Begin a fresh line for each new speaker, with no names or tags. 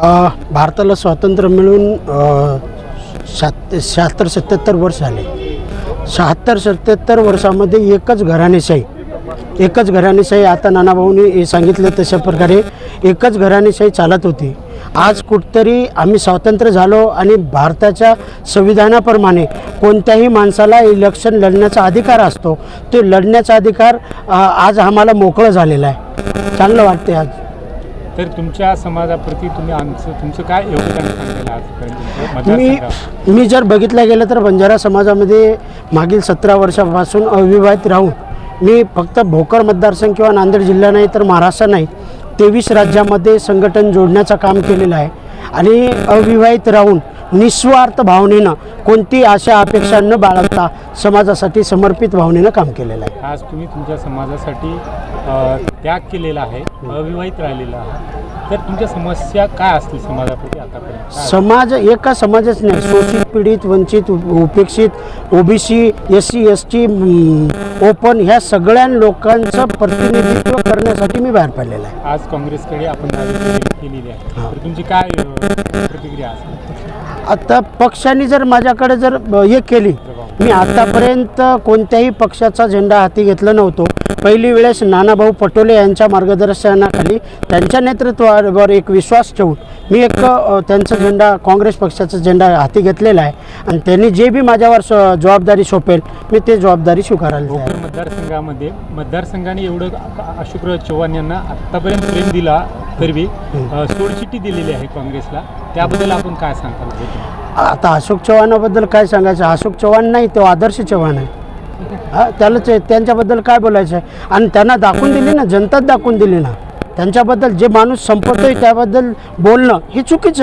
भारताला स्वातंत्र्य मिळून सात शहात्तर सत्याहत्तर वर्ष आले. शहात्तर सत्याहत्तर वर्षामध्ये एकच घराणेशाही एकच घराणेशाही आता नानाभाऊनी हे सांगितलं तशा प्रकारे एकच घराणेशाही चालत होती. आज कुठतरी आम्ही स्वातंत्र्य झालो आणि भारताच्या संविधानाप्रमाणे कोणत्याही माणसाला इलेक्शन लढण्याचा अधिकार असतो तो लढण्याचा अधिकार आज आम्हाला मोकळं झालेला आहे. चांगलं वाटते आज.
तर तुमच्या समाजाप्रती तुम्ही आमचं तुमचं काय योगदान सांगायला आजपर्यंत
मी मी जर बघितलं गेलं तर बंजारा समाजामध्ये मागील सतरा वर्षापासून अविवाहित राहून मी फक्त भोकर मतदारसंघ किंवा नांदेड जिल्हा नाही तर महाराष्ट्र नाही तेवीस राज्यामध्ये संघटन जोडण्याचं काम केलेलं आहे. आणि अविवाहित राहून निस्वार्थ भावनेनं कोणती आशा अपेक्षा न बाळगता समाजासाठी समर्पित भावनेनं काम केलेलं आहे.
आज तुम्ही तुमच्या समाजासाठी त्याग केलेला आहे अविवाहित राहिलेला आहे. तर तुमच्या समस्या काय असतील समाजाप्रती आतापर्यंत?
समाज एका समाजच नाही शोषित पीडित वंचित उप- उपेक्षित OBC S C S T open ह्या सगळ्या लोकांचं प्रतिनिधित्व करण्यासाठी मी बाहेर पडलेला आहे.
आज काँग्रेसकडे आपण केलेली आहे. तर तुमची काय प्रतिक्रिया असेल?
आता पक्षाने जर माझ्याकडे जर ब- हे केली मी आतापर्यंत कोणत्याही पक्षाचा झेंडा हाती घेतला नव्हतो. पहिली वेळेस नानाभाऊ पटोले यांच्या मार्गदर्शनाखाली त्यांच्या नेतृत्वावर एक विश्वास ठेवून मी एक त्यांचा झेंडा काँग्रेस पक्षाचा झेंडा हाती घेतलेला आहे. आणि त्यांनी जे बी माझ्यावर जबाबदारी सोपेल मी ते जबाबदारी स्वीकारायला
मतदारसंघामध्ये मतदारसंघाने एवढं अशुक्र चव्हाण यांना आत्तापर्यंत प्रेम दिला तरी अ, सोडचिठ्ठी दिलेली आहे काँग्रेसला. त्याबद्दल आपण काय सांगता
आता अशोक चव्हाणाबद्दल काय सांगायचं? अशोक चव्हाण नाही तो आदर्श चव्हाण आहे. हा त्याला त्यांच्याबद्दल काय बोलायचं आहे? आणि त्यांना दाखवून दिली ना जनताच दाखवून दिली ना त्यांच्याबद्दल जे माणूस संपतोय त्याबद्दल बोलणं हे चुकीचं